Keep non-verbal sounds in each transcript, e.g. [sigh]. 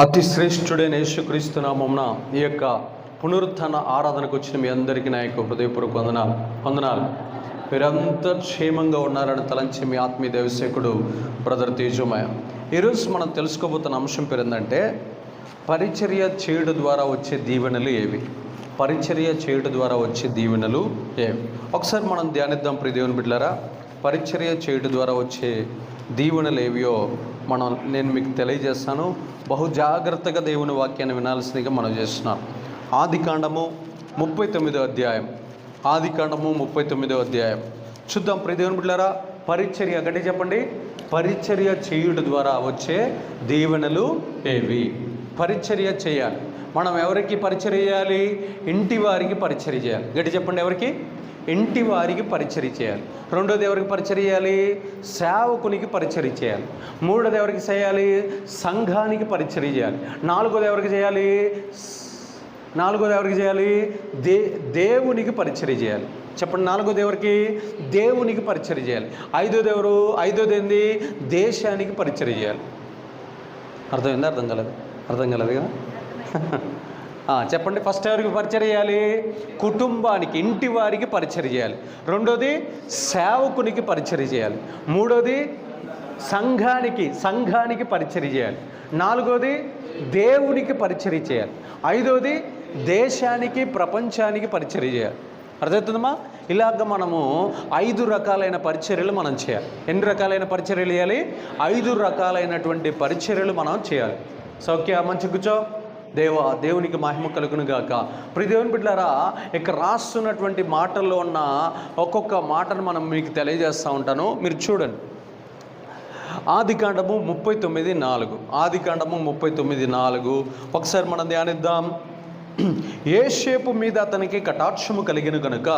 అతి శ్రేష్ఠుడైన యేసుక్రీస్తు నామమున ఈ యొక్క పునరుత్థాన ఆరాధనకు వచ్చిన మీ అందరికీ నా యొక్క హృదయపూర్వక వందనాలు. వందనాలు. మీరంతా క్షేమంగా ఉన్నారని తలంచి మీ ఆత్మీయ దేవసేకుడు బ్రదర్ తేజుమయ. ఈరోజు మనం తెలుసుకోబోతున్న అంశం పేరు ఏంటంటే పరిచర్య చేయడం ద్వారా వచ్చే దీవెనలు ఏవి? పరిచర్య చేయడం ద్వారా వచ్చే దీవెనలు ఏవి? ఒకసారి మనం ధ్యానిద్దాం ప్రియ దేవుని బిడ్డలారా. పరిచర్య చేయడం ద్వారా వచ్చే దీవెనలు ఏవియో మనం నేను మీకు తెలియజేస్తాను. బహు జాగ్రత్తగా దేవుని వాక్యాన్ని వినాల్సిందిగా మనం చేస్తున్నాను ఆది కాండము ముప్పై తొమ్మిదో అధ్యాయం. ఆది కాండము ముప్పై తొమ్మిదో అధ్యాయం. చూద్దాం ప్రతిదేవుని బిడ్డారా పరిచర్య గట్టి చెప్పండి. పరిచర్య చేయుడు ద్వారా వచ్చే దీవెనలు ఏవి? పరిచర్య చేయాలి. మనం ఎవరికి పరిచర్య చేయాలి? ఇంటి వారికి పరిచర్య చేయాలి. గట్టి చెప్పండి ఎవరికి? ఇంటి వారికి పరిచర్య చేయాలి. రెండోది ఎవరికి పరిచర్య చేయాలి సేవకునికి పరిచర్య చేయాలి. మూడోది ఎవరికి చేయాలి? సంఘానికి పరిచర్య చేయాలి. నాలుగోది ఎవరికి చేయాలి? నాలుగోది ఎవరికి చేయాలి? దే దేవునికి పరిచర్య చేయాలి. చెప్పండి నాలుగోది ఎవరికి దేవునికి పరిచర్య చేయాలి. ఐదోది ఎవరు ఐదోది ఏంది దేశానికి పరిచర్య చేయాలి. అర్థమైందా? అర్థం కలదు. అర్థం కాలేదు కదా? చెప్పండి ఫస్ట్ ఎవరికి పరిచయం చేయాలి? కుటుంబానికి ఇంటి వారికి పరిచయం చేయాలి. రెండోది సేవకునికి పరిచయం చేయాలి. మూడోది సంఘానికి సంఘానికి పరిచయం చేయాలి. నాలుగోది దేవునికి పరిచయం చేయాలి. ఐదోది దేశానికి ప్రపంచానికి పరిచయం చేయాలి. అర్థమవుతుందమ్మా? ఇలాగ మనము ఐదు రకాలైన పరిచర్యలు మనం చేయాలి. ఎన్ని రకాలైన పరిచర్యలు చేయాలి? ఐదు రకాలైనటువంటి పరిచర్యలు మనం చేయాలి. సౌఖ్య మంచి కూర్చో. దేవ దేవునికి మహిమ కలుగును గాక. ప్రియ దేవుని బిడ్డారా ఇక్కడ రాస్తున్నటువంటి మాటల్లో ఉన్న ఒక్కొక్క మాటను మనం మీకు తెలియజేస్తూ ఉంటాను. మీరు చూడండి. ఆది కాండము ముప్పై తొమ్మిది నాలుగు. ఆది కాండము ముప్పై తొమ్మిది నాలుగు. ఒకసారి మనం ధ్యానిద్దాం. [clears throat] ఏషేపు మీద అతనికి కటాక్షము కలిగిన గనుక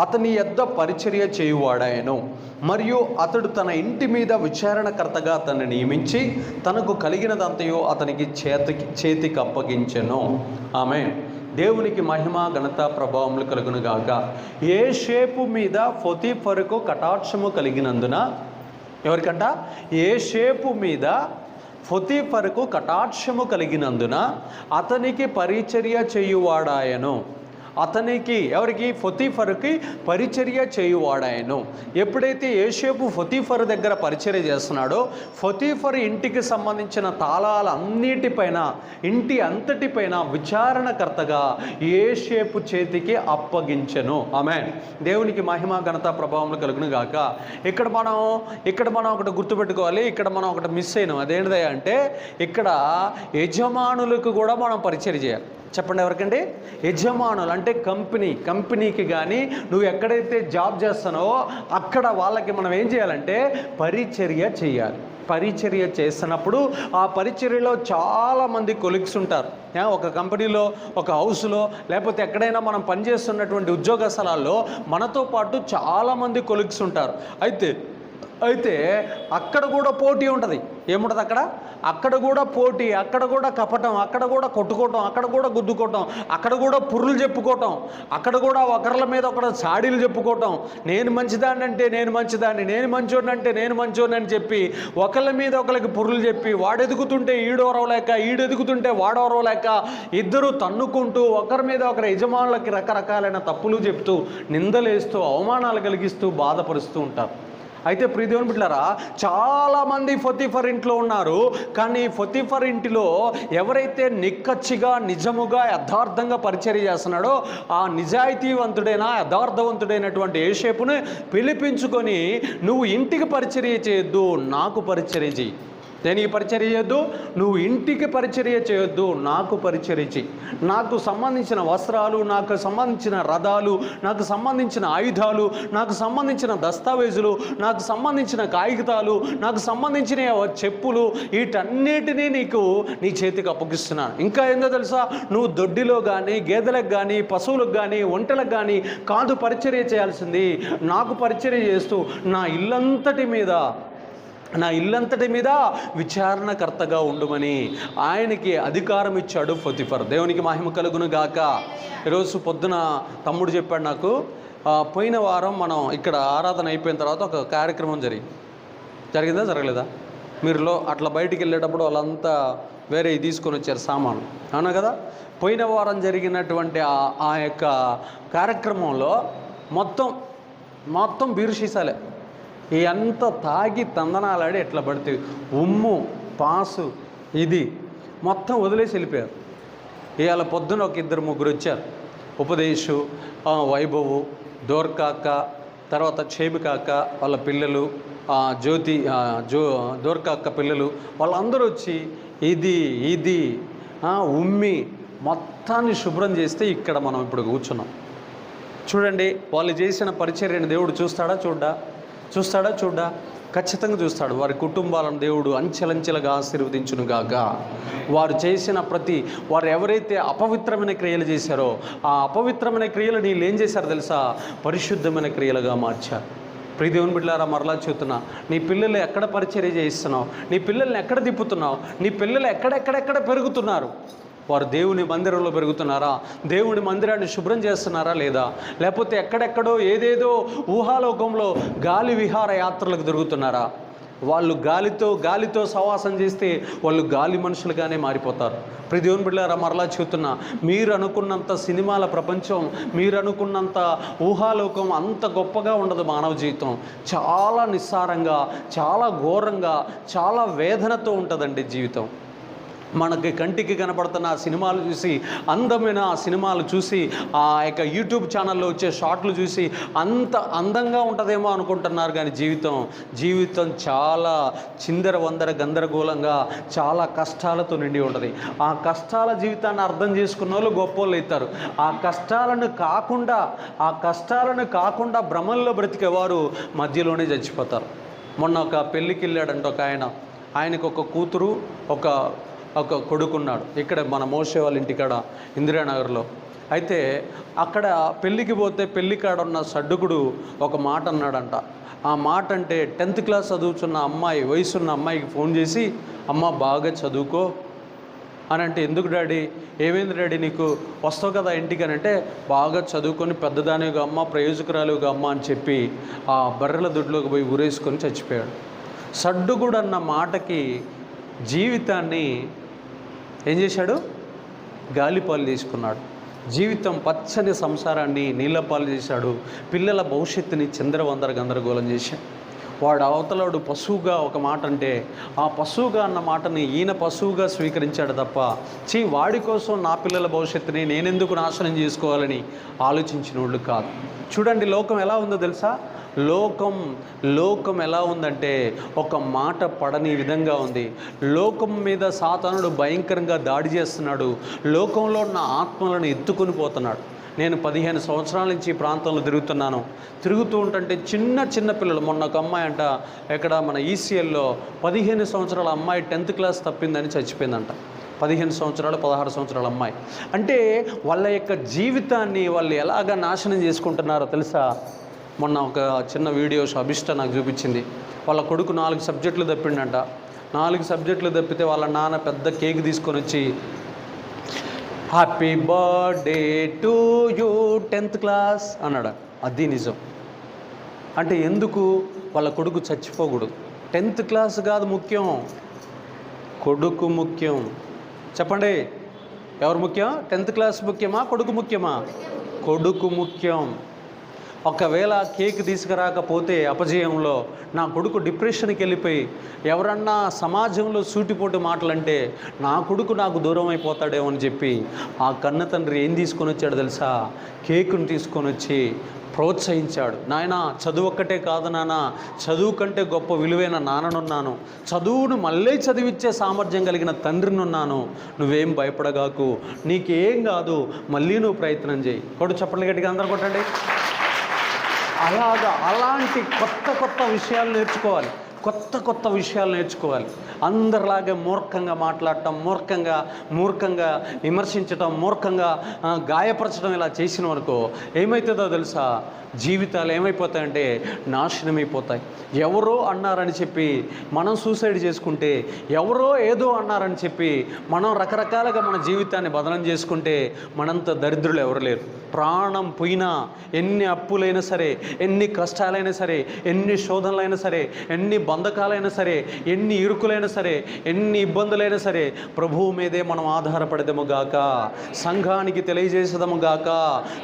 అతని యొద్ద పరిచర్య చేయువాడాయను మరియు అతడు తన ఇంటి మీద విచారణకర్తగా అతన్ని నియమించి తనకు కలిగినదంతయో అతనికి చేతికి చేతికి అప్పగించెను. ఆమె దేవునికి మహిమ ఘనత ప్రభావములు కలుగును గాక. ఏ షేపు మీద ఫొతిఫరుకు కటాక్షము కలిగినందున ఎవరికంట? ఏ షేపు మీద ఫొతిఫరుకు కటాక్షము కలిగినందున అతనికి పరిచర్య చేయువాడాయను. అతనికి ఎవరికి? ఫొతిఫర్కి పరిచర్య చేయువాడాయను ఎప్పుడైతే ఏషేపు ఫతీఫర్ దగ్గర పరిచర్య చేస్తున్నాడో ఫతీఫర్ ఇంటికి సంబంధించిన తాళాలన్నిటిపైన ఇంటి అంతటిపైన విచారణకర్తగా ఏషేపు చేతికి అప్పగించను. ఆమె దేవునికి మహిమ ఘనత ప్రభావం కలుగును గాక ఇక్కడ మనం ఇక్కడ మనం ఒకటి గుర్తుపెట్టుకోవాలి. ఇక్కడ మనం ఒకటి మిస్ అయినాం. అదేంటిదే అంటే ఇక్కడ యజమానులకు కూడా మనం పరిచయం చేయాలి. చెప్పండి ఎవరికండి? యజమానులు. అంటే కంపెనీ కంపెనీకి కానీ నువ్వు ఎక్కడైతే జాబ్ చేస్తున్నావో అక్కడ వాళ్ళకి మనం ఏం చేయాలంటే పరిచర్య చేయాలి. పరిచర్య చేస్తున్నప్పుడు ఆ పరిచర్యలో చాలామంది కొలిక్స్ ఉంటారు. ఒక కంపెనీలో ఒక హౌస్లో లేకపోతే ఎక్కడైనా మనం పనిచేస్తున్నటువంటి ఉద్యోగ స్థలాల్లో మనతో పాటు చాలామంది కొలిక్స్ ఉంటారు. అయితే అయితే అక్కడ కూడా పోటీ ఉంటుంది. ఏముంటుంది అక్కడ? అక్కడ కూడా పోటీ అక్కడ కూడా కపటం అక్కడ కూడా కొట్టుకోవటం అక్కడ కూడా గుద్దుకోవటం అక్కడ కూడా పుర్రులు చెప్పుకోవటం అక్కడ కూడా ఒకరిల మీద ఒకరు చాడీలు చెప్పుకోవటం నేను మంచిదాన్ని అంటే నేను మంచిదాన్ని నేను మంచోడిని అంటే నేను మంచోడిని అని చెప్పి ఒకళ్ళ మీద ఒకరికి పుర్రులు చెప్పి వాడు ఎదుగుతుంటే ఈడోరవలేక ఈడెదుగుతుంటే వాడోరవలేక ఇద్దరు తన్నుకుంటూ ఒకరి మీద ఒకరి యజమానులకి రకరకాలైన తప్పులు చెప్తూ నిందలేస్తూ అవమానాలు కలిగిస్తూ బాధపరుస్తూ ఉంటారు. అయితే ప్రియదేవుని బిడ్డారా చాలామంది ఫతిఫర్ ఇంట్లో ఉన్నారు. కానీ ఫొతిఫర్ ఇంటిలో ఎవరైతే నిక్కచ్చిగా నిజముగా యథార్థంగా పరిచర్య చేస్తున్నాడో ఆ నిజాయితీవంతుడైన యథార్థవంతుడైనటువంటి ఏషేపును పిలిపించుకొని నువ్వు ఇంటికి పరిచర్య చేయొద్దు నాకు పరిచర్య చేయి దేనికి పరిచర్య చేయొద్దు నువ్వు ఇంటికి పరిచర్య చేయొద్దు నాకు పరిచర్య చేయి నాకు సంబంధించిన వస్త్రాలు నాకు సంబంధించిన రథాలు నాకు సంబంధించిన ఆయుధాలు నాకు సంబంధించిన దస్తావేజులు నాకు సంబంధించిన కాగితాలు నాకు సంబంధించిన చెప్పులు వీటన్నిటినీ నీకు నీ చేతికి అప్పగిస్తున్నాను. ఇంకా ఏందో తెలుసా? నువ్వు దొడ్డిలో కానీ గేదెలకు కానీ పశువులకు కానీ ఒంటలకు కానీ కాదు పరిచర్య చేయాల్సింది. నాకు పరిచర్య చేస్తూ నా ఇల్లంతటి మీద నా ఇల్లంతటి మీద విచారణకర్తగా ఉండుమని ఆయనకి అధికారం ఇచ్చాడు ఫతిఫర్ దేవునికి మహిమ కలుగును గాక ఈరోజు పొద్దున తమ్ముడు చెప్పాడు నాకు పోయిన వారం మనం ఇక్కడ ఆరాధన అయిపోయిన తర్వాత ఒక కార్యక్రమం జరిగింది జరిగిందా? జరగలేదా? మీరులో అట్లా బయటికి వెళ్ళేటప్పుడు వాళ్ళంతా వేరే తీసుకొని వచ్చారు సామాను అవునా కదా? పోయిన వారం జరిగినటువంటి ఆ ఆ యొక్క కార్యక్రమంలో మొత్తం మొత్తం బీరు సీసాలే ఎంత తాగి తందనాలాడి ఎట్లా పడితే ఉమ్ము పాసు ఇది మొత్తం వదిలేసి వెళ్ళిపోయారు. ఇవాళ పొద్దున ఒక ఇద్దరు ముగ్గురు వచ్చారు. ఉపదేశు వైభవు దోర్కాక తర్వాత చేమికాక వాళ్ళ పిల్లలు జ్యోతి జో దోర్కాక పిల్లలు వాళ్ళందరూ వచ్చి ఇది ఇది ఉమ్మి మొత్తాన్ని శుభ్రం చేస్తే ఇక్కడ మనం ఇప్పుడు కూర్చున్నాం. చూడండి వాళ్ళు చేసిన పరిచర్యను దేవుడు చూస్తాడా? చూడ్డా? చూస్తాడా? చూడ్డా ఖచ్చితంగా చూస్తాడు. వారి కుటుంబాలను దేవుడు అంచెలంచెలుగా ఆశీర్వదించునుగాక. వారు చేసిన ప్రతి వారు ఎవరైతే అపవిత్రమైన క్రియలు చేశారో ఆ అపవిత్రమైన క్రియలు నీళ్ళు ఏం చేశారు తెలుసా? పరిశుద్ధమైన క్రియలుగా మార్చారు. ప్రీ దేవుని బిడ్డారా మరలా చూస్తున్నా నీ పిల్లలు ఎక్కడ పరిచర్య చేయిస్తున్నావు? నీ పిల్లల్ని ఎక్కడ తిప్పుతున్నావు? నీ పిల్లలు ఎక్కడెక్కడెక్కడ పెరుగుతున్నారు? వారు దేవుని మందిరంలో పెరుగుతున్నారా? దేవుని మందిరాన్ని శుభ్రం చేస్తున్నారా లేదా? లేకపోతే ఎక్కడెక్కడో ఏదేదో ఊహాలోకంలో గాలి విహార యాత్రలకు తిరుగుతున్నారా? వాళ్ళు గాలితో గాలితో సవాసం చేస్తే వాళ్ళు గాలి మనుషులుగానే మారిపోతారు. ప్రతి దేవుని బిడ్డారా మరలా చెబుతున్నా మీరు అనుకున్నంత సినిమాల ప్రపంచం మీరు అనుకున్నంత ఊహాలోకం అంత గొప్పగా ఉండదు మానవ జీవితం. చాలా నిస్సారంగా చాలా ఘోరంగా చాలా వేదనతో ఉంటుందండి జీవితం. మనకి కంటికి కనపడుతున్న ఆ సినిమాలు చూసి అందమైన ఆ సినిమాలు చూసి ఆ యొక్క యూట్యూబ్ ఛానల్లో వచ్చే షార్ట్లు చూసి అంత అందంగా ఉంటుందేమో అనుకుంటున్నారు. కానీ జీవితం జీవితం చాలా చిందర వందర గందరగోళంగా చాలా కష్టాలతో నిండి ఉంటుంది. ఆ కష్టాల జీవితాన్ని అర్థం చేసుకున్న వాళ్ళు గొప్పోళ్ళు అవుతారు. ఆ కష్టాలను కాకుండా ఆ కష్టాలను కాకుండా భ్రమంలో బ్రతికేవారు మధ్యలోనే చచ్చిపోతారు. మొన్న ఒక పెళ్ళికి వెళ్ళాడంట ఒక ఆయన. ఆయనకు ఒక కూతురు ఒక ఒక కొడుకున్నాడు. ఇక్కడ మన మోసే వాళ్ళ ఇంటికాడ ఇందిరానగర్లో. అయితే అక్కడ పెళ్ళికి పోతే పెళ్ళికాడ ఉన్న సడ్డుకుడు ఒక మాట అన్నాడంట. ఆ మాట అంటే టెన్త్ క్లాస్ చదువుతున్న అమ్మాయి వయసున్న అమ్మాయికి ఫోన్ చేసి అమ్మ బాగా చదువుకో. అని అంటే ఎందుకు డాడీ? ఏమైంది డాడీ నీకు? వస్తావు కదా ఇంటికి? అని అంటే బాగా చదువుకొని పెద్దదానిగా అమ్మ ప్రయోజకురాలుగా అమ్మ అని చెప్పి ఆ బర్రెల దొడ్లోకి పోయి ఊరేసుకొని చచ్చిపోయాడు. సడ్డుగుడు అన్న మాటకి జీవితాన్ని ఏం చేశాడు? గాలిపాలు తీసుకున్నాడు. జీవితం పచ్చని సంసారాన్ని నీళ్ళపాలు చేశాడు. పిల్లల భవిష్యత్తుని చంద్రవందర గందరగోళం చేశాడు. వాడు అవతలాడు పశువుగా ఒక మాట అంటే ఆ పశువుగా అన్న మాటని ఈయన పశువుగా స్వీకరించాడు తప్ప చీ వాడి కోసం నా పిల్లల భవిష్యత్తుని నేనెందుకు నాశనం చేసుకోవాలని ఆలోచించిన వాళ్ళు కాదు. చూడండి లోకం ఎలా ఉందో తెలుసా? లోకం లోకం ఎలా ఉందంటే ఒక మాట పడని విధంగా ఉంది. లోకం మీద సాతానుడు భయంకరంగా దాడి చేస్తున్నాడు. లోకంలో ఉన్న ఆత్మలను ఎత్తుకొని పోతున్నాడు. నేను పదిహేను సంవత్సరాల నుంచి ఈ ప్రాంతంలో తిరుగుతున్నాను. తిరుగుతూ ఉంటుంటే చిన్న చిన్న పిల్లలు మొన్న ఒక అమ్మాయి అంట ఎక్కడ మన ఈసీఎల్లో పదిహేను సంవత్సరాల అమ్మాయి టెన్త్ క్లాస్ తప్పిందని చచ్చిపోయిందంట. పదిహేను సంవత్సరాలు పదహారు సంవత్సరాల అమ్మాయి. అంటే వాళ్ళ యొక్క జీవితాన్ని వాళ్ళు ఎలాగ నాశనం చేసుకుంటున్నారో తెలుసా? మొన్న ఒక చిన్న వీడియో అభిష్ట నాకు చూపించింది. వాళ్ళ కొడుకు నాలుగు సబ్జెక్టులు తప్పిండంట. నాలుగు సబ్జెక్టులు తప్పితే వాళ్ళ నాన్న పెద్ద కేక్ తీసుకొని వచ్చి happy birthday to you tenth class అన్నాడు. అది నిజం. అంటే ఎందుకు? వాళ్ళ కొడుకు చచ్చిపోకూడదు. టెన్త్ క్లాస్ కాదు ముఖ్యం. కొడుకు ముఖ్యం. చెప్పండి. ఎవరు ముఖ్యం? టెన్త్ క్లాస్ ముఖ్యమా? కొడుకు ముఖ్యమా? కొడుకు ముఖ్యం. ఒకవేళ కేక్ తీసుకురాకపోతే అపజయంలో నా కొడుకు డిప్రెషన్కి వెళ్ళిపోయి ఎవరన్నా సమాజంలో సూటిపోటు మాటలంటే నా కొడుకు నాకు దూరం అయిపోతాడేమో అని చెప్పి ఆ కన్న తండ్రి ఏం తీసుకొని వచ్చాడు తెలుసా? కేకును తీసుకొని వచ్చి ప్రోత్సహించాడు. నాయన చదువు ఒక్కటే కాదు నాన్న. చదువు కంటే గొప్ప విలువైన నాన్ననున్నాను. చదువును మళ్ళీ చదివిచ్చే సామర్థ్యం కలిగిన తండ్రినున్నాను. నువ్వేం భయపడగాకు నీకేం కాదు మళ్ళీ నువ్వు ప్రయత్నం చేయి. కొడు చెప్పండి గట్టిగా అందరూ కొట్టండి. అలాగా అలాంటి కొత్త కొత్త విషయాలు నేర్చుకోవాలి. కొత్త కొత్త విషయాలు నేర్చుకోవాలి. అందరిలాగే మూర్ఖంగా మాట్లాడటం మూర్ఖంగా మూర్ఖంగా విమర్శించటం మూర్ఖంగా గాయపరచడం ఇలా చేసిన వరకు ఏమవుతుందో తెలుసా? జీవితాలు ఏమైపోతాయంటే నాశనం అయిపోతాయి ఎవరో అన్నారని చెప్పి మనం సూసైడ్ చేసుకుంటే ఎవరో ఏదో అన్నారని చెప్పి మనం రకరకాలుగా మన జీవితాన్ని బదనం చేసుకుంటే మనంత దరిద్రులు ఎవరు లేరు. ప్రాణం పోయినా ఎన్ని అప్పులైనా సరే ఎన్ని కష్టాలైనా సరే ఎన్ని శోధనలైనా సరే ఎన్ని బంధ బంధకాలైనా సరే ఎన్ని ఇరుకులైనా సరే ఎన్ని ఇబ్బందులైనా సరే ప్రభువు మీదే మనం ఆధారపడదము గాక. సంఘానికి తెలియజేసేదము గాక.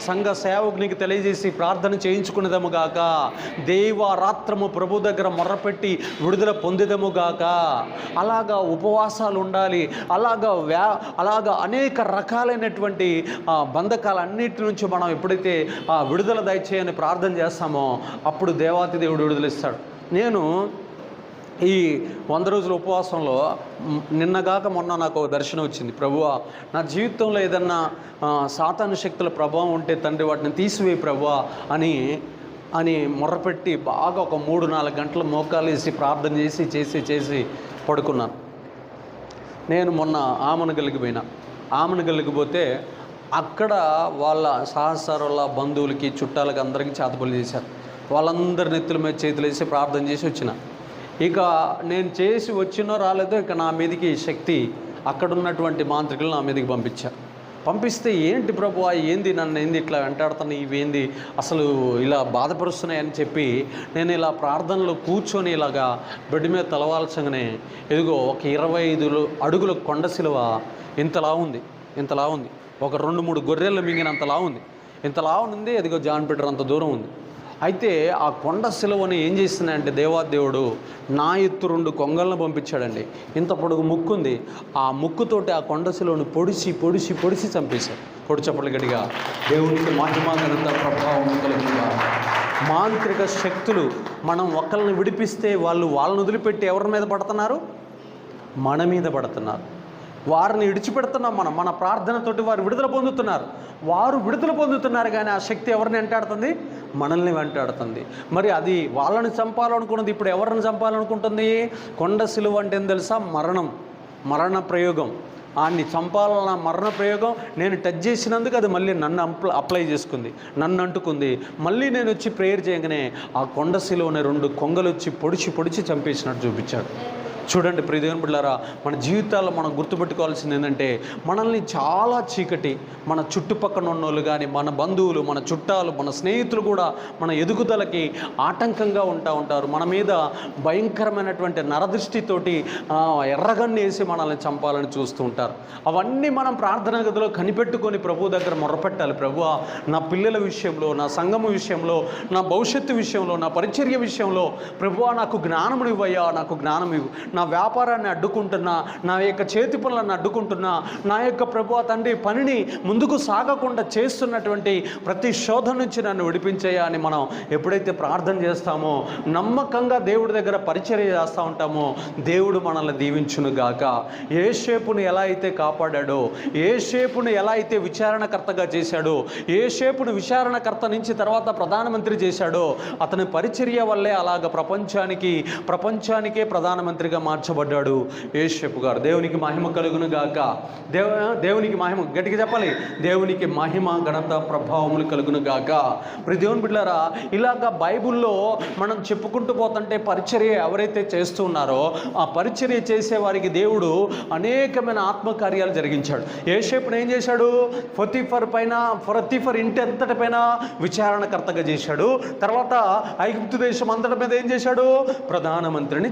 సంఘ సేవకునికి తెలియజేసి ప్రార్థన చేయించుకునేదము గాక. దేవారాత్రము ప్రభు దగ్గర మొర్రపెట్టి విడుదల పొందిదము గాక. అలాగా ఉపవాసాలు ఉండాలి. అలాగా వ్యా అలాగా అనేక రకాలైనటువంటి బంధకాలన్నిటి నుంచి మనం ఎప్పుడైతే విడుదల దయచేయని ప్రార్థన చేస్తామో అప్పుడు దేవాతి దేవుడు విడుదలిస్తాడు. నేను ఈ వంద రోజుల ఉపవాసంలో నిన్నగాక మొన్న నాకు దర్శనం వచ్చింది. ప్రభువా నా జీవితంలో ఏదన్నా సాతాను శక్తుల ప్రభావం ఉంటే తండ్రి వాటిని తీసివేయి ప్రభువా అని అని మొర్రపెట్టి బాగా ఒక మూడు నాలుగు గంటలు మోకాలు వేసి ప్రార్థన చేసి చేసి చేసి పడుకున్నాను. నేను మొన్న ఆమెను పోయినా. ఆమెను పోతే అక్కడ వాళ్ళ సహసారుల బంధువులకి చుట్టాలకి అందరికీ చేతబలి చేశారు. వాళ్ళందరి నెత్తుల మీద చేతులు వేసి ప్రార్థన చేసి వచ్చిన. ఇక నేను చేసి వచ్చినో రాలేదో ఇక నా మీదకి శక్తి అక్కడ ఉన్నటువంటి మాంత్రికులు నా మీదకి పంపించారు. పంపిస్తే ఏంటి ప్రభు ఏంది నన్ను ఏంది ఇట్లా వెంటాడుతున్నాయి ఇవేంది అసలు ఇలా బాధపరుస్తున్నాయని చెప్పి నేను ఇలా ప్రార్థనలో కూర్చొని ఇలాగా బెడ్ మీద తలవాల్సంగానే ఎదుగో ఒక ఇరవై ఐదు అడుగుల కొండ శిలువ ఇంతలా ఉంది ఇంతలా ఉంది. ఒక రెండు మూడు గొర్రెలు మింగినంతలా ఉంది. ఇంతలా ఉంది ఇదిగో జాన్ పీటర్ అంత దూరం ఉంది. అయితే ఆ కొండ శిలువని ఏం చేస్తున్నాయంటే దేవాదేవుడు నా ఎత్తు రెండు కొంగలను పంపించాడండి. ఇంత పొడుగు ముక్కు ఉంది ఆ ముక్కుతోటి ఆ కొండ శిలువను పొడిచి పొడిచి పొడిచి చంపేశాడు పొడి గడిగా దేవునికి మహిమ ప్రభావం కలుగుతుందా మాంత్రిక శక్తులు మనం ఒకళ్ళని విడిపిస్తే వాళ్ళు వాళ్ళని వదిలిపెట్టి ఎవరి మీద పడుతున్నారు? మన మీద పడుతున్నారు. వారిని విడిచిపెడుతున్నాం మనం. మన ప్రార్థనతోటి వారు విడుదల పొందుతున్నారు. వారు విడుదల పొందుతున్నారు కానీ ఆ శక్తి ఎవరిని వెంటాడుతుంది? మనల్ని వెంటాడుతుంది. మరి అది వాళ్ళని చంపాలనుకున్నది ఇప్పుడు ఎవరిని చంపాలనుకుంటుంది? కొండ సిలువ అంటే ఏం తెలుసా? మరణం. మరణ ప్రయోగం. ఆన్ని చంపాలన్న మరణ ప్రయోగం నేను టచ్ చేసినందుకు అది మళ్ళీ నన్ను అప్లై చేసుకుంది. నన్ను అంటుకుంది. మళ్ళీ నేను వచ్చి ప్రేయర్ చేయగానే ఆ కొండ శిలువని రెండు కొంగలు వచ్చి పొడిచి పొడిచి చంపేసినట్టు చూపించాడు. చూడండి ప్రియదేవన్ బిడ్డారా మన జీవితాల్లో మనం గుర్తుపెట్టుకోవాల్సింది ఏంటంటే మనల్ని చాలా చీకటి మన చుట్టుపక్కల ఉన్నోళ్ళు కానీ మన బంధువులు మన చుట్టాలు మన స్నేహితులు కూడా మన ఎదుగుదలకి ఆటంకంగా ఉంటా ఉంటారు. మన మీద భయంకరమైనటువంటి నరదృష్టితోటి ఎర్రగన్ను వేసి మనల్ని చంపాలని చూస్తూ ఉంటారు. అవన్నీ మనం ప్రార్థన గదిలో కనిపెట్టుకొని ప్రభు దగ్గర మొరపెట్టాలి. ప్రభు నా పిల్లల విషయంలో నా సంఘము విషయంలో నా భవిష్యత్తు విషయంలో నా పరిచర్య విషయంలో ప్రభు నాకు జ్ఞానమును ఇవ్వయ్యా నాకు జ్ఞానం ఇవ్వు నా వ్యాపారాన్ని అడ్డుకుంటున్నా నా యొక్క చేతి పనులను అడ్డుకుంటున్నా నా యొక్క ప్రభు తండ్రి పనిని ముందుకు సాగకుండా చేస్తున్నటువంటి ప్రతి శోధ నుంచి నన్ను విడిపించేయా అని మనం ఎప్పుడైతే ప్రార్థన చేస్తామో నమ్మకంగా దేవుడి దగ్గర పరిచర్య చేస్తూ ఉంటామో దేవుడు మనల్ని దీవించును గాక. ఏ షేపును ఎలా అయితే కాపాడాడో ఏ షేపును ఎలా అయితే విచారణకర్తగా చేశాడో ఏ షేపును విచారణకర్త నుంచి తర్వాత ప్రధానమంత్రి చేశాడో అతని పరిచర్య వల్లే అలాగ ప్రపంచానికి ప్రపంచానికే ప్రధానమంత్రిగా మార్చబడ్డాడు ఏషపు గారు. దేవునికి మహిమ కలుగును గాక. దేవ దేవునికి మహిమ గట్టిగా చెప్పాలి. దేవునికి మహిమ ఘనత ప్రభావములు కలుగును గాక. మరి దేవుని బిడ్డారా ఇలాగ బైబిల్లో మనం చెప్పుకుంటూ పోతుంటే పరిచర్య ఎవరైతే చేస్తూ ఉన్నారో ఆ పరిచర్య చేసే వారికి దేవుడు అనేకమైన ఆత్మకార్యాలు జరిగించాడు. ఏషేపును ఏం చేశాడు? ఫతిఫర్ పైన ఫతిఫర్ ఇంటి అంతటి పైన విచారణకర్తగా చేశాడు. తర్వాత ఐగుప్తు దేశం అంతటి మీద ఏం చేశాడు? ప్రధానమంత్రిని